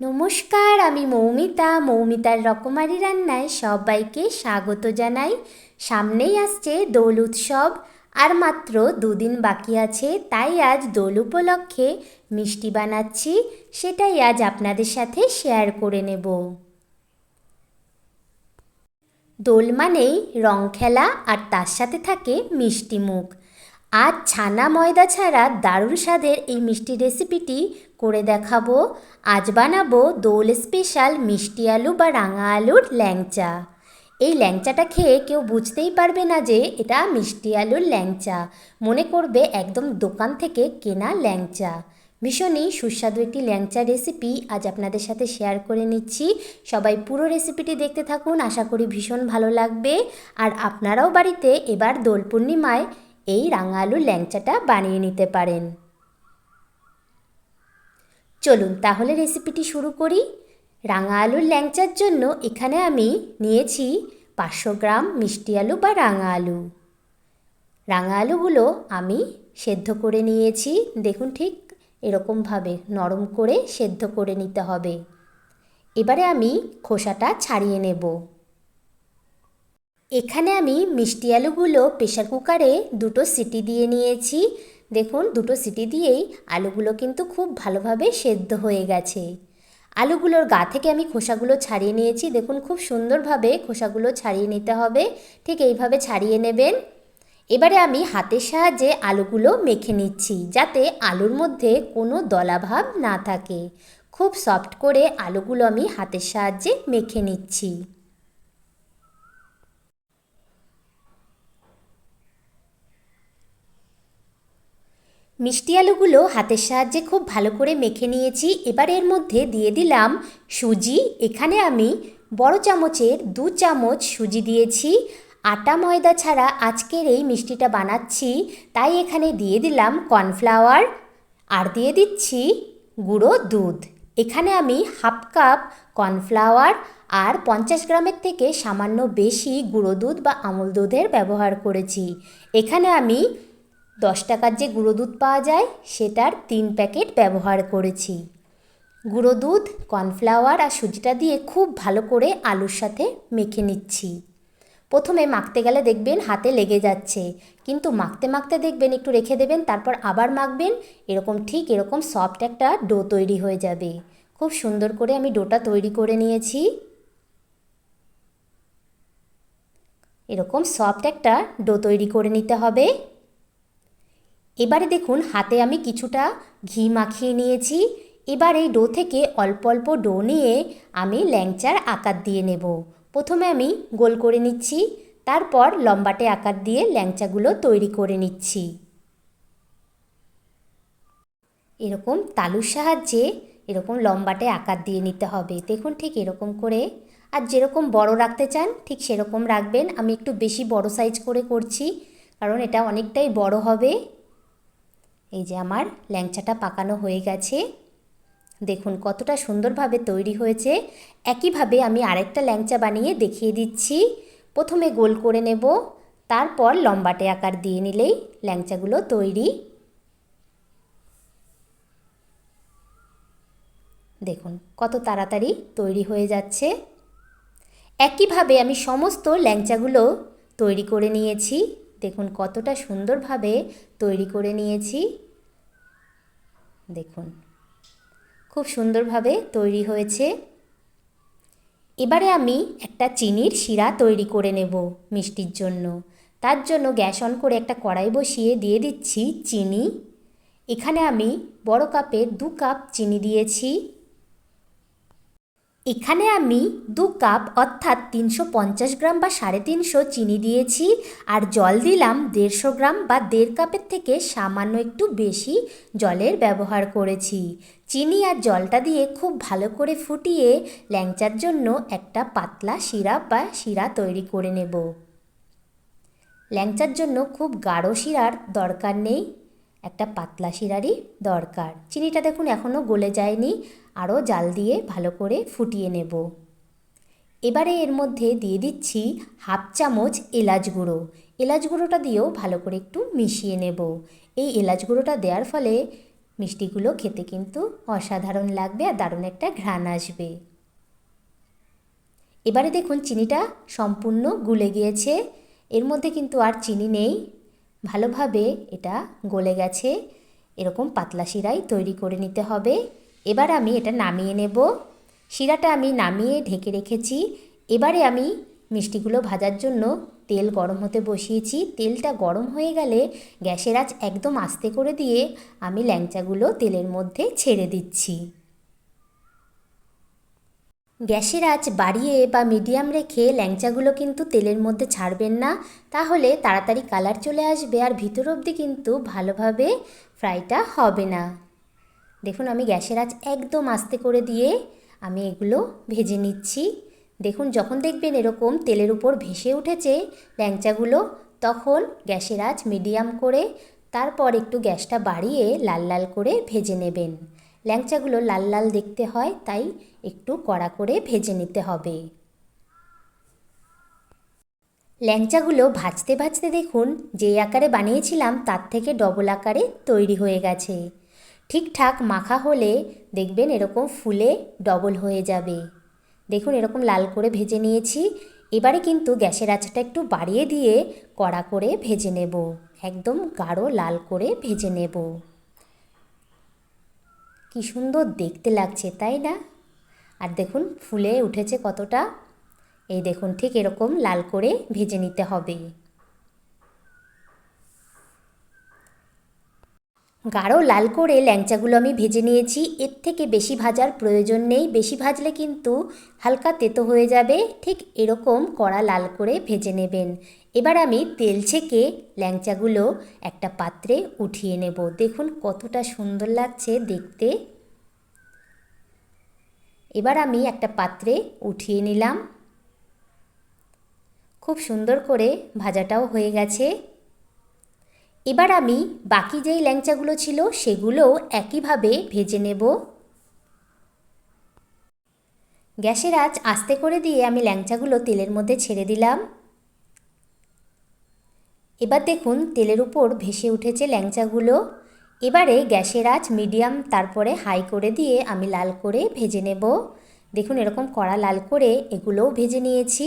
নমস্কার, আমি মৌমিতা। মৌমিতার রকমারি রান্নায় সবাইকে স্বাগত জানাই। সামনেই আসছে দোল উৎসব, আর মাত্র দুদিন বাকি আছে, তাই আজ দোল উপলক্ষে মিষ্টি বানাচ্ছি। সেটাই আজ আপনাদের সাথে শেয়ার করে নেব। দোল মানেই রং খেলা, আর তার সাথে থাকে মিষ্টি মুখ। আজ ছানা ময়দা ছাড়া দারুণ স্বাদের এই মিষ্টি রেসিপিটি করে দেখাবো। আজ বানাবো দোল স্পেশাল মিষ্টি আলু বা রাঙা আলুর ল্যাংচা। এই ল্যাংচাটা খেয়ে কেউ বুঝতেই পারবে না যে এটা মিষ্টি আলুর ল্যাংচা। মনে করবে একদম দোকান থেকে কেনা ল্যাংচা। ভীষণই সুস্বাদু একটি ল্যাংচা রেসিপি আজ আপনাদের সাথে শেয়ার করে নিচ্ছি। সবাই পুরো রেসিপিটি দেখতে থাকুন, আশা করি ভীষণ ভালো লাগবে। আর আপনারাও বাড়িতে এবার দোল পূর্ণিমায় এই রাঙা আলুর ল্যাংচাটা বানিয়ে নিতে পারেন। চলুন তাহলে রেসিপিটি শুরু করি। রাঙা আলুর ল্যাংচার জন্য এখানে আমি নিয়েছি পাঁচশো গ্রাম মিষ্টি আলু বা রাঙা আলু রাঙা আলুগুলো আমি সেদ্ধ করে নিয়েছি। দেখুন ঠিক এরকমভাবে নরম করে সেদ্ধ করে নিতে হবে। এবারে আমি খোসাটা ছাড়িয়ে নেব। এখানে আমি মিষ্টি আলুগুলো প্রেশার কুকারে দুটো সিটি দিয়ে নিয়েছি। দেখুন, দুটো সিটি দিয়েই আলুগুলো কিন্তু খুব ভালোভাবে সেদ্ধ হয়ে গেছে। আলুগুলোর গা থেকে আমি খোসাগুলো ছাড়িয়ে নিয়েছি। দেখুন, খুব সুন্দরভাবে খোসাগুলো ছাড়িয়ে নিতে হবে। ঠিক এইভাবে ছাড়িয়ে নেবেন। এবারে আমি হাতের সাহায্যে আলুগুলো মেখে নিচ্ছি যাতে আলুর মধ্যে কোনো দলাভাব না থাকে। খুব সফট করে আলুগুলো আমি হাতের সাহায্যে মেখে নিচ্ছি। মিষ্টি আলুগুলো হাতের সাহায্যে খুব ভালো করে মেখে নিয়েছি। এবার এর মধ্যে দিয়ে দিলাম সুজি। এখানে আমি বড় চামচের দু চামচ সুজি দিয়েছি। আটা ময়দা ছাড়া আজকের এই মিষ্টিটা বানাচ্ছি। তাই এখানে দিয়ে দিলাম কর্নফ্লাওয়ার। আর দিয়ে দিচ্ছি গুঁড়ো দুধ। এখানে আমি হাফ কাপ কর্নফ্লাওয়ার আর পঞ্চাশ গ্রামের থেকে সামান্য বেশি গুঁড়ো দুধ বা আমুল দুধের ব্যবহার করেছি। এখানে আমি দশ টাকার যে গুঁড়ো দুধ পাওয়া যায়, সেটার তিন প্যাকেট ব্যবহার করেছি। গুঁড়ো দুধ, কর্নফ্লাওয়ার আর সুজিটা দিয়ে খুব ভালো করে আলুর সাথে মেখে নিচ্ছি। প্রথমে মাখতে গেলে দেখবেন হাতে লেগে যাচ্ছে, কিন্তু মাখতে মাখতে দেখবেন একটু রেখে দেবেন, তারপর আবার মাখবেন, এরকম ঠিক এরকম সফট একটা ডো তৈরি হয়ে যাবে। খুব সুন্দর করে আমি ডোটা তৈরি করে নিয়েছি। এরকম সফট একটা ডো তৈরি করে নিতে হবে। এবারে দেখুন, হাতে আমি কিছুটা ঘি মাখিয়ে নিয়েছি। এবার এই ডো থেকে অল্প অল্প ডো নিয়ে আমি ল্যাংচার আকার দিয়ে নেব। প্রথমে আমি গোল করে নিচ্ছি, তারপর লম্বাটে আকার দিয়ে ল্যাংচাগুলো তৈরি করে নিচ্ছি। এরকম তালুর সাহায্যে এরকম লম্বাটে আকার দিয়ে নিতে হবে। দেখুন ঠিক এরকম করে। আর যেরকম বড় রাখতে চান, ঠিক সেরকম রাখবেন। আমি একটু বেশি বড় সাইজ করে করছি, কারণ এটা অনেকটাই বড় হবে। এই যে আমার ল্যাংচাটা পাকানো হয়ে গেছে। দেখুন কতটা সুন্দরভাবে তৈরি হয়েছে। একইভাবে আমি আরেকটা ল্যাংচা বানিয়ে দেখিয়ে দিচ্ছি। প্রথমে গোল করে নেব, তারপর লম্বাটে আকার দিয়ে নিলেই ল্যাংচাগুলো তৈরি। দেখুন কত তাড়াতাড়ি তৈরি হয়ে যাচ্ছে। একইভাবে আমি সমস্ত ল্যাংচাগুলো তৈরি করে নিয়েছি। দেখুন কতটা সুন্দরভাবে তৈরি করে নিয়েছি। দেখুন, খুব সুন্দরভাবে তৈরি হয়েছে। এবারে আমি একটা চিনির শিরা তৈরি করে নেব মিষ্টির জন্য। তার জন্য গ্যাস অন করে একটা কড়াই বসিয়ে দিয়ে দিচ্ছি চিনি। এখানে আমি বড় কাপে দু কাপ চিনি দিয়েছি। এখানে আমি দু কাপ অর্থাৎ তিনশো পঞ্চাশ গ্রাম বা সাড়ে তিনশো চিনি দিয়েছি আর জল দিলাম দেড়শো গ্রাম বা দেড় কাপের থেকে সামান্য একটু বেশি জলের ব্যবহার করেছি। চিনি আর জলটা দিয়ে খুব ভালো করে ফুটিয়ে ল্যাংচার জন্য একটা পাতলা শিরা বা শিরা তৈরি করে নেব। ল্যাংচার জন্য খুব গাঢ় শিরার দরকার নেই। একটা পাতলা শিরারই দরকার। চিনিটা দেখুন এখনও গলে যায়নি। আরও জাল দিয়ে ভালো করে ফুটিয়ে নেব। এবারে এর মধ্যে দিয়ে দিচ্ছি হাফ চামচ এলাচ গুঁড়ো। এলাচ গুঁড়োটা দিয়েও ভালো করে একটু মিশিয়ে নেব। এই এলাচ গুঁড়োটা দেওয়ার ফলে মিষ্টিগুলো খেতে কিন্তু অসাধারণ লাগবে আর দারুণ একটা ঘ্রাণ আসবে। এবারে দেখুন চিনিটা সম্পূর্ণ গুলে গিয়েছে। এর মধ্যে কিন্তু আর চিনি নেই। ভালোভাবে এটা গলে গেছে, এরকম পাতলা শিরাই তৈরি করে নিতে হবে। এবার আমি এটা নামিয়ে নেব। শিরাটা আমি নামিয়ে ঢেকে রেখেছি। এবারে আমি মিষ্টিগুলো ভাজার জন্য তেল গরম হতে বসিয়েছি। তেলটা গরম হয়ে গেলে গ্যাসের আঁচ একদম আস্তে করে দিয়ে আমি ল্যাংচাগুলো তেলের মধ্যে ছেড়ে দিচ্ছি। গ্যাসের আঁচ বাড়িয়ে বা মিডিয়াম রেখে ল্যাংচাগুলো কিন্তু তেলের মধ্যে ছাড়বেন না, তাহলে তাড়াতাড়ি কালার চলে আসবে আর ভিতর অবধি কিন্তু ভালোভাবে ফ্রাইটা হবে না। দেখুন, আমি গ্যাসের আঁচ একদম আস্তে করে দিয়ে আমি এগুলো ভেজে নিচ্ছি। দেখুন, যখন দেখবেন এরকম তেলের উপর ভেসে উঠেছে ল্যাংচাগুলো, তখন গ্যাসের আঁচ মিডিয়াম করে তারপর একটু গ্যাসটা বাড়িয়ে লাল লাল করে ভেজে নেবেন। ল্যাংচাগুলো লাল লাল দেখতে হয়, তাই একটু কড়া করে ভেজে নিতে হবে। ল্যাংচাগুলো ভাজতে ভাজতে দেখুন, যে আকারে বানিয়েছিলাম তার থেকে ডবল আকারে তৈরি হয়ে গেছে। ঠিকঠাক মাখা হলে দেখবেন এরকম ফুলে ডবল হয়ে যাবে। দেখুন এরকম লাল করে ভেজে নিয়েছি। এবারে কিন্তু গ্যাসের আঁচটা একটু বাড়িয়ে দিয়ে কড়া করে ভেজে নেব। একদম গাঢ় লাল করে ভেজে নেব। কি সুন্দর দেখতে লাগছে, তাই না? আর দেখুন, ফুলে উঠেছে কতটা। এই দেখুন, ঠিক এরকম লাল করে ভেজে নিতে হবে। গাঢ় লাল করে ল্যাংচাগুলো আমি ভেজে নিয়েছি। এর থেকে বেশি ভাজার প্রয়োজন নেই। বেশি ভাজলে কিন্তু হালকা তেতো হয়ে যাবে। ঠিক এরকম কড়া লাল করে ভেজে নেবেন। এবার আমি তেল ছেঁকে ল্যাংচাগুলো একটা পাত্রে উঠিয়ে নেব। দেখুন কতটা সুন্দর লাগছে দেখতে। এবার আমি একটা পাত্রে উঠিয়ে নিলাম। খুব সুন্দর করে ভাজাটাও হয়ে গেছে। এবার আমি বাকি যেই ল্যাংচাগুলো ছিল সেগুলোও একইভাবে ভেজে নেব। গ্যাসের আঁচ আস্তে করে দিয়ে আমি ল্যাংচাগুলো তেলের মধ্যে ছেড়ে দিলাম। এবার দেখুন তেলের উপর ভেসে উঠেছে ল্যাংচাগুলো। এবারে গ্যাসের আঁচ মিডিয়াম তারপরে হাই করে দিয়ে আমি লাল করে ভেজে নেব। দেখুন এরকম কড়া লাল করে এগুলোও ভেজে নিয়েছি।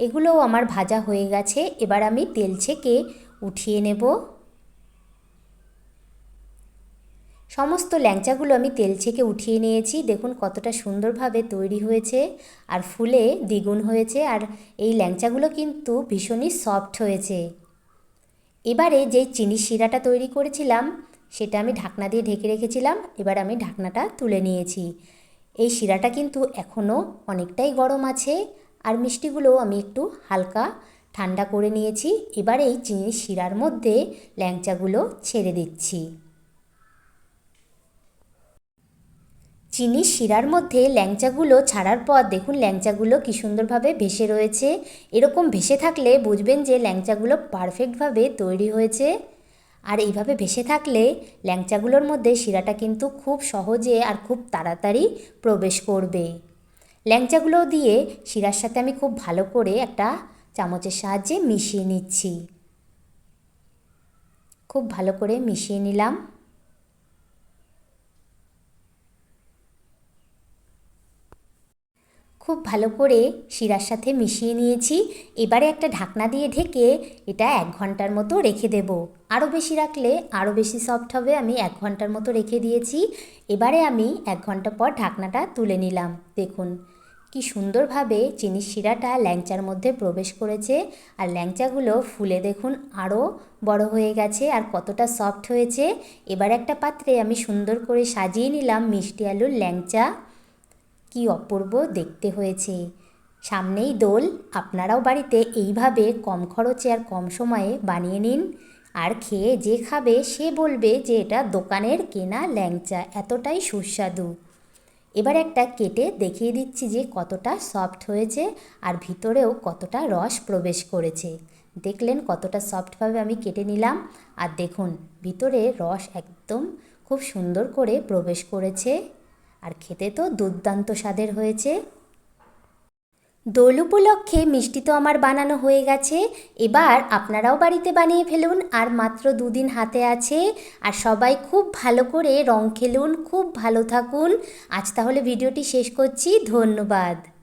এগুলোও আমার ভাজা হয়ে গেছে। এবার আমি তেল ছেঁকে উঠিয়ে নেব। সমস্ত ল্যাংচাগুলো আমি তেল ছেঁকে উঠিয়ে নিয়েছি। দেখুন কতটা সুন্দরভাবে তৈরি হয়েছে আর ফুলে দ্বিগুণ হয়েছে আর এই ল্যাংচাগুলো কিন্তু ভীষণই সফট হয়েছে। এবারে যেই চিনি শিরাটা তৈরি করেছিলাম, সেটা আমি ঢাকনা দিয়ে ঢেকে রেখেছিলাম। এবার আমি ঢাকনাটা তুলে নিয়েছি। এই শিরাটা কিন্তু এখনও অনেকটাই গরম আছে আর মিষ্টিগুলোও আমি একটু হালকা ঠান্ডা করে নিয়েছি। এবার এই চিনির শিরার মধ্যে ল্যাংচাগুলো ছেড়ে দিচ্ছি। চিনির শিরার মধ্যে ল্যাংচাগুলো ছাড়ার পর দেখুন ল্যাংচাগুলো কী সুন্দরভাবে ভেসে রয়েছে। এরকম ভেসে থাকলে বুঝবেন যে ল্যাংচাগুলো পারফেক্টভাবে তৈরি হয়েছে। আর এইভাবে ভেসে থাকলে ল্যাংচাগুলোর মধ্যে শিরাটা কিন্তু খুব সহজে আর খুব তাড়াতাড়ি প্রবেশ করবে। ল্যাংচাগুলো দিয়ে শিরার সাথে আমি খুব ভালো করে একটা চামচের সাহায্যে মিশিয়ে নিচ্ছি। খুব ভালো করে মিশিয়ে নিলাম। খুব ভালো করে শিরার সাথে মিশিয়ে নিয়েছি। এবারে একটা ঢাকনা দিয়ে ঢেকে এটা এক ঘণ্টার মতো রেখে দেব। আরও বেশি রাখলে আরও বেশি সফট হবে, আমি এক ঘণ্টার মতো রেখে দিয়েছি। এবারে আমি এক ঘণ্টা পর ঢাকনাটা তুলে নিলাম। দেখুন, কি সুন্দরভাবে চিনির শিরাটা ল্যাংচার মধ্যে প্রবেশ করেছে। আর ল্যাংচাগুলো ফুলে দেখুন আরও বড় হয়ে গেছে আর কতটা সফট হয়েছে। এবার একটা পাত্রে আমি সুন্দর করে সাজিয়ে নিলাম মিষ্টি আলুর ল্যাংচা। কি অপূর্ব দেখতে হয়েছে। সামনেই দোল, আপনারাও বাড়িতে এইভাবে কম খরচে আর কম সময়ে বানিয়ে নিন। আর খেয়ে যে খাবে, সে বলবে যে এটা দোকানের কেনা ল্যাংচা, এতটাই সুস্বাদু। এবার একটা কেটে দেখিয়ে দিচ্ছি যে কতটা সফট হয়েছে আর ভিতরেও কতটা রস প্রবেশ করেছে। দেখলেন কতটা সফটভাবে আমি কেটে নিলাম। আর দেখুন, ভিতরে রস একদম খুব সুন্দর করে প্রবেশ করেছে। আর খেতে তো দুর্দান্ত স্বাদের হয়েছে। দোল উপলক্ষে মিষ্টি তো আমার বানানো হয়ে গেছে। এবার আপনারাও বাড়িতে বানিয়ে ফেলুন আর মাত্র দুদিন হাতে আছে। আর সবাই খুব ভালো করে রং খেলুন, খুব ভালো থাকুন। আজ তাহলে ভিডিওটি শেষ করছি। ধন্যবাদ।